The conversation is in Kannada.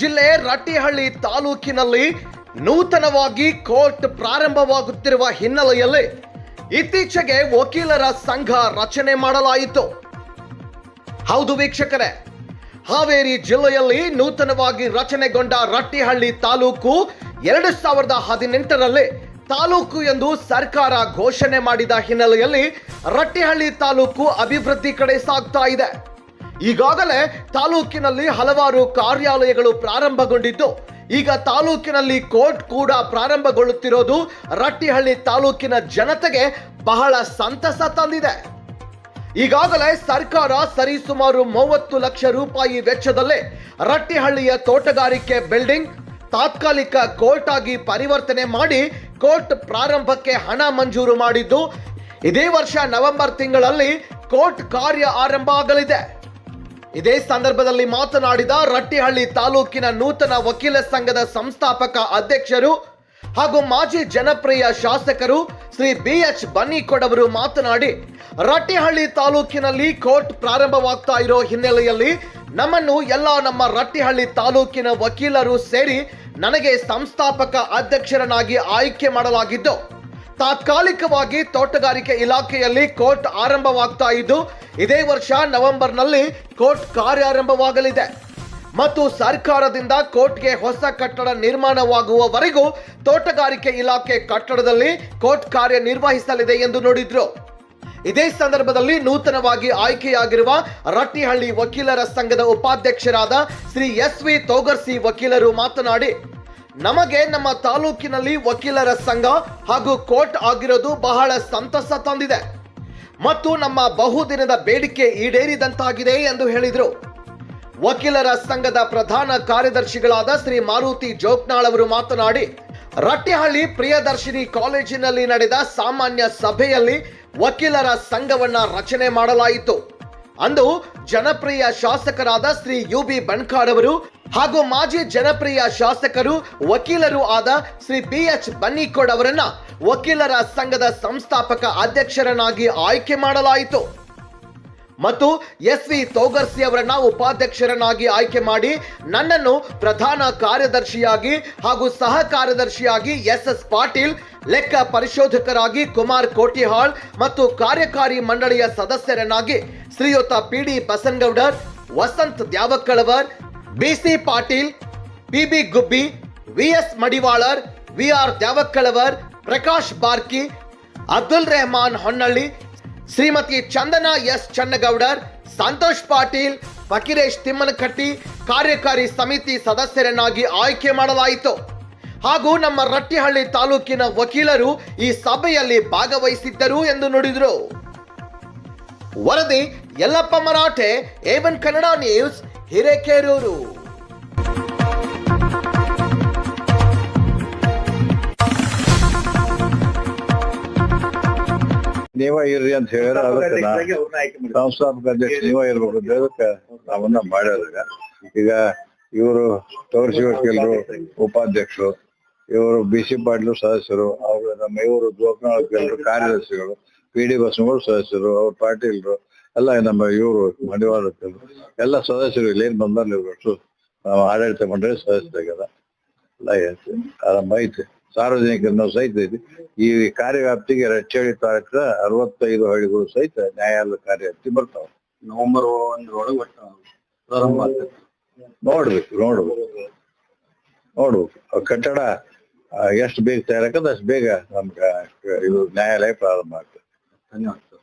ಜಿಲ್ಲೆ ರಟ್ಟಿಹಳ್ಳಿ ತಾಲೂಕಿನಲ್ಲಿ ನೂತನವಾಗಿ ಕೋರ್ಟ್ ಪ್ರಾರಂಭವಾಗುತ್ತಿರುವ ಹಿನ್ನೆಲೆಯಲ್ಲಿ ಇತ್ತೀಚೆಗೆ ವಕೀಲರ ಸಂಘ ರಚನೆ ಮಾಡಲಾಯಿತು. ಹೌದು ವೀಕ್ಷಕರೇ, ಹಾವೇರಿ ಜಿಲ್ಲೆಯಲ್ಲಿ ನೂತನವಾಗಿ ರಚನೆಗೊಂಡ ರಟ್ಟಿಹಳ್ಳಿ ತಾಲೂಕು ಎರಡು ಸಾವಿರದ ಹದಿನೆಂಟರಲ್ಲಿ ತಾಲೂಕು ಎಂದು ಸರ್ಕಾರ ಘೋಷಣೆ ಮಾಡಿದ ಹಿನ್ನೆಲೆಯಲ್ಲಿ ರಟ್ಟಿಹಳ್ಳಿ ತಾಲೂಕು ಅಭಿವೃದ್ಧಿ ಕಡೆ ಸಾಗ್ತಾ ಇದೆ. ಈಗಾಗಲೇ ತಾಲೂಕಿನಲ್ಲಿ ಹಲವಾರು ಕಾರ್ಯಾಲಯಗಳು ಪ್ರಾರಂಭಗೊಂಡಿದ್ದು, ಈಗ ತಾಲೂಕಿನಲ್ಲಿ ಕೋರ್ಟ್ ಕೂಡ ಪ್ರಾರಂಭಗೊಳ್ಳುತ್ತಿರೋದು ರಟ್ಟಿಹಳ್ಳಿ ತಾಲೂಕಿನ ಜನತೆಗೆ ಬಹಳ ಸಂತಸ ತಂದಿದೆ. ಈಗಾಗಲೇ ಸರ್ಕಾರ ಸರಿಸುಮಾರು ಮೂವತ್ತು ಲಕ್ಷ ರೂಪಾಯಿ ವೆಚ್ಚದಲ್ಲೇ ರಟ್ಟಿಹಳ್ಳಿಯ ತೋಟಗಾರಿಕೆ ಬಿಲ್ಡಿಂಗ್ ತಾತ್ಕಾಲಿಕ ಕೋರ್ಟ್ ಆಗಿ ಪರಿವರ್ತನೆ ಮಾಡಿ ಕೋರ್ಟ್ ಪ್ರಾರಂಭಕ್ಕೆ ಹಣ ಮಂಜೂರು ಮಾಡಿದ್ದು, ಇದೇ ವರ್ಷ ನವೆಂಬರ್ ತಿಂಗಳಲ್ಲಿ ಕೋರ್ಟ್ ಕಾರ್ಯ ಆರಂಭ ಆಗಲಿದೆ. ಇದೇ ಸಂದರ್ಭದಲ್ಲಿ ಮಾತನಾಡಿದ ರಟ್ಟಿಹಳ್ಳಿ ತಾಲೂಕಿನ ನೂತನ ವಕೀಲ ಸಂಘದ ಸಂಸ್ಥಾಪಕ ಅಧ್ಯಕ್ಷರು ಹಾಗೂ ಮಾಜಿ ಜನಪ್ರಿಯ ಶಾಸಕರು ಶ್ರೀ ಬಿ ಎಚ್ ಬನ್ನಿಕೊಡವರು ಮಾತನಾಡಿ, ರಟ್ಟಿಹಳ್ಳಿ ತಾಲೂಕಿನಲ್ಲಿ ಕೋರ್ಟ್ ಪ್ರಾರಂಭವಾಗ್ತಾ ಇರೋ ಹಿನ್ನೆಲೆಯಲ್ಲಿ ನಮ್ಮನ್ನು ಎಲ್ಲ ನಮ್ಮ ರಟ್ಟಿಹಳ್ಳಿ ತಾಲೂಕಿನ ವಕೀಲರು ಸೇರಿ ನನಗೆ ಸಂಸ್ಥಾಪಕ ಅಧ್ಯಕ್ಷರನ್ನಾಗಿ ಆಯ್ಕೆ ಮಾಡಲಾಗಿದ್ದು ತಾತ್ಕಾಲಿಕವಾಗಿ ತೋಟಗಾರಿಕೆ ಇಲಾಖೆಯಲ್ಲಿ ಕೋರ್ಟ್ ಆರಂಭವಾಗ್ತಾ ಇದ್ದು, ಇದೇ ವರ್ಷ ನವೆಂಬರ್ನಲ್ಲಿ ಕೋರ್ಟ್ ಕಾರ್ಯಾರಂಭವಾಗಲಿದೆ. ಮತ್ತು ಸರ್ಕಾರದಿಂದ ಕೋರ್ಟ್ಗೆ ಹೊಸ ಕಟ್ಟಡ ನಿರ್ಮಾಣವಾಗುವವರೆಗೂ ತೋಟಗಾರಿಕೆ ಇಲಾಖೆ ಕಟ್ಟಡದಲ್ಲಿ ಕೋರ್ಟ್ ಕಾರ್ಯನಿರ್ವಹಿಸಲಿದೆ ಎಂದು ನೋಡಿದ್ರು. ಇದೇ ಸಂದರ್ಭದಲ್ಲಿ ನೂತನವಾಗಿ ಆಯ್ಕೆಯಾಗಿರುವ ರಟ್ಟಿಹಳ್ಳಿ ವಕೀಲರ ಸಂಘದ ಉಪಾಧ್ಯಕ್ಷರಾದ ಶ್ರೀ ಎಸ್ ವಿ ತೋಗರ್ಸಿ ವಕೀಲರು ಮಾತನಾಡಿ ನಮಗೆ ನಮ್ಮ ತಾಲೂಕಿನಲ್ಲಿ ವಕೀಲರ ಸಂಘ ಹಾಗೂ ಕೋರ್ಟ್ ಆಗಿರೋದು ಬಹಳ ಸಂತಸ ತಂದಿದೆ. ಮತ್ತು ನಮ್ಮ ಬಹುದಿನದ ಬೇಡಿಕೆ ಈಡೇರಿದಂತಾಗಿದೆ ಎಂದು ಹೇಳಿದರು. ವಕೀಲರ ಸಂಘದ ಪ್ರಧಾನ ಕಾರ್ಯದರ್ಶಿಗಳಾದ ಶ್ರೀ ಮಾರುತಿ ಜೋಕ್ನಾಳ್ ಅವರು ಮಾತನಾಡಿ, ರಟ್ಟಿಹಳ್ಳಿ ಪ್ರಿಯದರ್ಶಿನಿ ಕಾಲೇಜಿನಲ್ಲಿ ನಡೆದ ಸಾಮಾನ್ಯ ಸಭೆಯಲ್ಲಿ ವಕೀಲರ ಸಂಘವನ್ನ ರಚನೆ ಮಾಡಲಾಯಿತು. ಅಂದು ಜನಪ್ರಿಯ ಶಾಸಕರಾದ ಶ್ರೀ ಯು ಬಿ ಬಣ್ಕಾಡ್ ಅವರು ಹಾಗೂ ಮಾಜಿ ಜನಪ್ರಿಯ ಶಾಸಕರು, ವಕೀಲರು ಆದ ಶ್ರೀ ಬಿ ಎಚ್ ಬನ್ನಿಕೋಡ್ ಅವರನ್ನ ವಕೀಲರ ಸಂಘದ ಸಂಸ್ಥಾಪಕ ಅಧ್ಯಕ್ಷರನ್ನಾಗಿ ಆಯ್ಕೆ ಮಾಡಲಾಯಿತು. ಮತ್ತು ಎಸ್ ವಿ ತೋಗರ್ಸಿ ಅವರನ್ನ ಉಪಾಧ್ಯಕ್ಷರನ್ನಾಗಿ ಆಯ್ಕೆ ಮಾಡಿ ನನ್ನನ್ನು ಪ್ರಧಾನ ಕಾರ್ಯದರ್ಶಿಯಾಗಿ ಹಾಗೂ ಸಹ ಕಾರ್ಯದರ್ಶಿಯಾಗಿ ಎಸ್ ಎಸ್ ಪಾಟೀಲ್, ಲೆಕ್ಕ ಪರಿಶೋಧಕರಾಗಿ ಕುಮಾರ್ ಕೋಟಿಹಾಳ್ ಮತ್ತು ಕಾರ್ಯಕಾರಿ ಮಂಡಳಿಯ ಸದಸ್ಯರನ್ನಾಗಿ ಶ್ರೀಯುತ P D Basangoudar, Vasanth Dyavakkalavar BC Patil PB Gubbi V S Madivalar V R Dyavakkalavar Prakash Barki Abdul Rehman Honnalli Shrimati Chandana S Channagoudar Santosh Patil Fakiresh Timmanakatti ಕಾರ್ಯಕಾರಿ ಸಮಿತಿ ಸದಸ್ಯರನ್ನಾಗಿ ಆಯ್ಕೆ ಮಾಡಲಾಯಿತು ಹಾಗೂ ನಮ್ಮ ರಟ್ಟಿಹಳ್ಳಿ ತಾಲೂಕಿನ ವಕೀಲರು ಈ ಸಭೆಯಲ್ಲಿ ಭಾಗವಹಿಸಿದ್ದರು ಎಂದು ನುಡಿದರು ವರದಿ ಯಲ್ಲಪ್ಪ ಮರಾಠೆ ಏವನ್ ಕನ್ನಡ ನ್ಯೂಸ್ ಹಿರೇಕೆರೂರು. ನೀವ ಇರ್ರಿ ಅಂತ ಹೇಳಿದ್ರೆ ಅದಕ್ಕೆ ಸಂಸ್ಥಾಪಕ ಅಧ್ಯಕ್ಷ ನೀವ ಇರ್ಬೇಕು ಅಂತ ಅವನ್ನ ನಾವನ್ನ ಮಾಡ್ಯಾರ ಈಗ ಇವರು ತೋರಿಸಿರು ಉಪಾಧ್ಯಕ್ಷರು ಇವರು ಬಿ ಸಿ ಪಾಟೀಲ್ ಸದಸ್ಯರು ಅವರು ನಮ್ಮ ಇವರು ಜೋಕನಾಳ್ ವಕೀಲರು ಕಾರ್ಯದರ್ಶಿಗಳು ಪಿ ಡಿ ಬಸ್ಗಳು ಸದಸ್ಯರು ಅವ್ರ ಪಾಟೀಲ್ರು ಎಲ್ಲ ನಮ್ಮ ಇವರು ಮಂಡಿವಾಳ ಎಲ್ಲ ಸದಸ್ಯರು ಇಲ್ಲಿ ಏನ್ ಬಂದಾರ ಇವ್ರು ನಾವು ಆಡಳಿತ ಮಂಡಳಿ ಸದಸ್ಯರಾಗ್ಯದ. ಎಲ್ಲ ಐತಿ ಆರಾಮ ಐತೆ ಸಾರ್ವಜನಿಕರನ್ನು ಸಹಿತ ಐತಿ ಈ ಕಾರ್ಯವ್ಯಾಪ್ತಿಗೆ ರಚ್ಚೇಳಿ ತಾಲೂಕಿನ ಅರವತ್ತೈದು ಹಳ್ಳಿಗಳು ಸಹಿತ ನ್ಯಾಯಾಲಯ ಕಾರ್ಯವ್ಯಾಪ್ತಿ ಬರ್ತಾವ. ನವೆಂಬರ್ ಒಂದರೊಳಗೆ ಒಟ್ಟು ಪ್ರಾರಂಭ ಆಗ್ತದೆ ನೋಡ್ಬೇಕು ನೋಡ್ಬೇಕು. ನೋಡ್ಬೇಕು. ಕಟ್ಟಡ ಎಷ್ಟು ಬೇಗ ತಯಾರಾಕದ ಅಷ್ಟು ಬೇಗ ನಮ್ಗೆ ಇದು ನ್ಯಾಯಾಲಯ ಪ್ರಾರಂಭ ಆಗ್ತದೆ. ಧನ್ಯವಾದ.